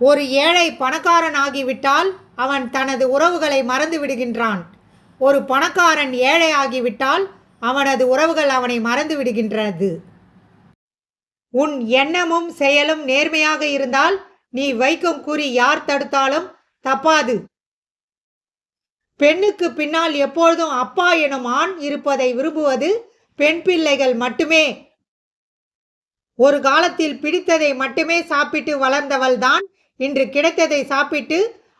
ஒரு ஏழை பணக்காரன் ஆகிவிட்டால் அவன் தனது உறவுகளை மறந்து விடுகின்றான். ஒரு பணக்காரன் ஏழை ஆகிவிட்டால் அவனது உறவுகள் அவனை மறந்து விடுகின்றது. உன் எண்ணமும் செயலும் நேர்மையாக இருந்தால் நீ வைக்கும் குறி யார் தடுத்தாலும் தப்பாது. பெண்ணுக்கு பின்னால் எப்பொழுதும் அப்பா எனும் ஆண் இருப்பதை விரும்புவது பெண் பிள்ளைகள் மட்டுமே. ஒரு காலத்தில் பிடித்ததை மட்டுமே சாப்பிட்டு வளர்ந்தவள்தான் இன்று கிடைத்ததை சாப்பிட்டு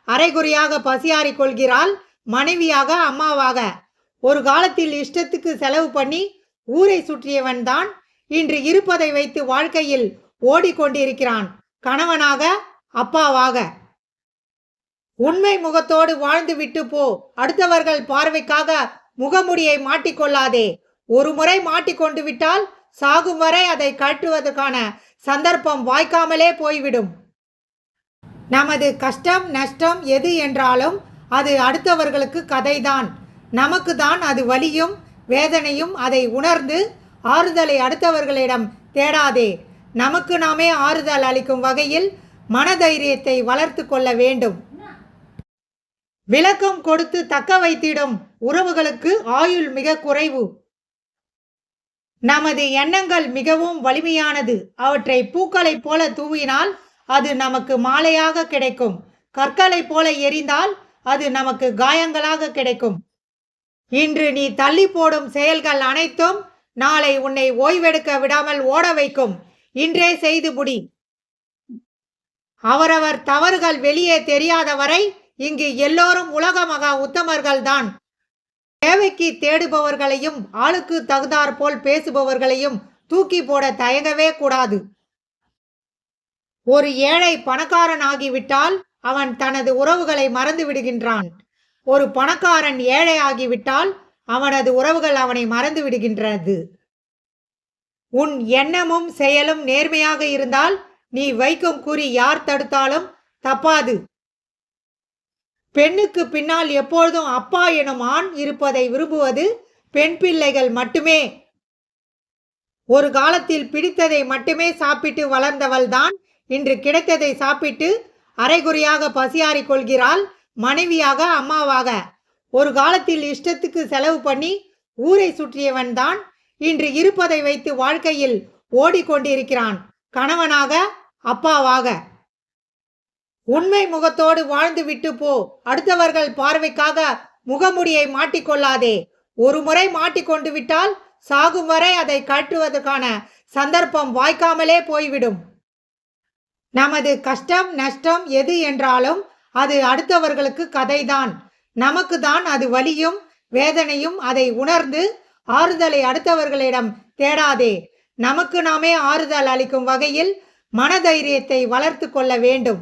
அரைகுறையாக பசியாறிக் கொள்கிறாள் மனைவியாக அம்மாவாக. ஒரு காலத்தில் இஷ்டத்துக்கு செலவு பண்ணி ஊரை சுற்றியவன் தான் இன்று இருப்பதை வைத்து வாழ்க்கையில் ஓடிக்கொண்டிருக்கிறான். கணவனாக அப்பாவாக. உண்மை முகத்தோடு வாழ்ந்து விட்டு போ. அடுத்தவர்கள் பார்வைக்காக முகமுடியை மாட்டிக்கொள்ளாதே ஒரு முறை மாட்டிக்கொண்டு விட்டால் சாகும் வரை அதை கட்டுவதற்கான சந்தர்ப்பம் வாய்க்காமலே போய்விடும். நமது கஷ்டம் நஷ்டம் எது என்றாலும் அது அடுத்தவர்களுக்கு கதைதான். நமக்கு தான் அது வலியும் வேதனையும் அதை உணர்ந்து ஆறுதலை அடுத்தவர்களிடம் தேடாதே. நமக்கு நாமே ஆறுதல் அளிக்கும் வகையில் மனதைரியத்தை வளர்த்து கொள்ள வேண்டும். விளக்கம் கொடுத்து தக்க வைத்திடும் உறவுகளுக்கு ஆயுள் மிக குறைவு. நமது எண்ணங்கள் மிகவும் வலிமையானது. அவற்றை பூக்களைப் போல தூவினால் அது நமக்கு மாலையாக கிடைக்கும். கற்களைப் போல எரிந்தால் அது நமக்கு காயங்களாக கிடைக்கும். இன்று நீ தள்ளி போடும் செயல்கள் அனைத்தும் நாளை உன்னை ஓய்வெடுக்க விடாமல் ஓட வைக்கும். இன்றே செய்து முடி அவரவர் தவறுகள் வெளியே தெரியாத வரை இங்கு எல்லோரும் உலக மகா உத்தமர்கள்தான். தேவைக்கு தேடுபவர்களையும் ஆளுக்கு தகுந்தார் போல் பேசுபவர்களையும் தூக்கி போட தயங்கவே கூடாது. ஒரு ஏழை பணக்காரன் ஆகிவிட்டால் அவன் தனது உறவுகளை மறந்து விடுகின்றான். ஒரு பணக்காரன் ஏழை ஆகிவிட்டால் அவனது உறவுகள் அவனை மறந்து விடுகின்றது. உன் எண்ணமும் செயலும் நேர்மையாக இருந்தால் நீ வைக்கும் குறி யார் தடுத்தாலும் தப்பாது. பெண்ணுக்கு பின்னால் எப்பொழுதும் அப்பா எனும் ஆண் இருப்பதை விரும்புவது பெண் பிள்ளைகள் மட்டுமே. ஒரு காலத்தில் பிடித்ததை மட்டுமே சாப்பிட்டு வளர்ந்தவள்தான் இன்று கிடைத்ததை சாப்பிட்டு அரைகுறையாக பசியாறிக் கொள்கிறாள் மனைவியாக அம்மாவாக. ஒரு காலத்தில் இஷ்டத்துக்கு செலவு பண்ணி ஊரை சுற்றியவன் தான் இன்று இருப்பதை வைத்து வாழ்க்கையில் ஓடிக்கொண்டிருக்கிறான். கணவனாக அப்பாவாக. உண்மை முகத்தோடு வாழ்ந்து விட்டு போ. அடுத்தவர்கள் பார்வைக்காக முகமுடியை மாட்டிக்கொள்ளாதே ஒரு முறை மாட்டிக்கொண்டு விட்டால் சாகும் வரை அதை கட்டுவதற்கான சந்தர்ப்பம் வாய்க்காமலே போய்விடும். நமது கஷ்டம் நஷ்டம் எது என்றாலும் அது அடுத்தவர்களுக்கு கதைதான். நமக்கு தான் அது வலியும் வேதனையும் அதை உணர்ந்து ஆறுதலை அடுத்தவர்களிடம் தேடாதே. நமக்கு நாமே ஆறுதல் அளிக்கும் வகையில் மனதைரியத்தை வளர்த்து கொள்ள வேண்டும்.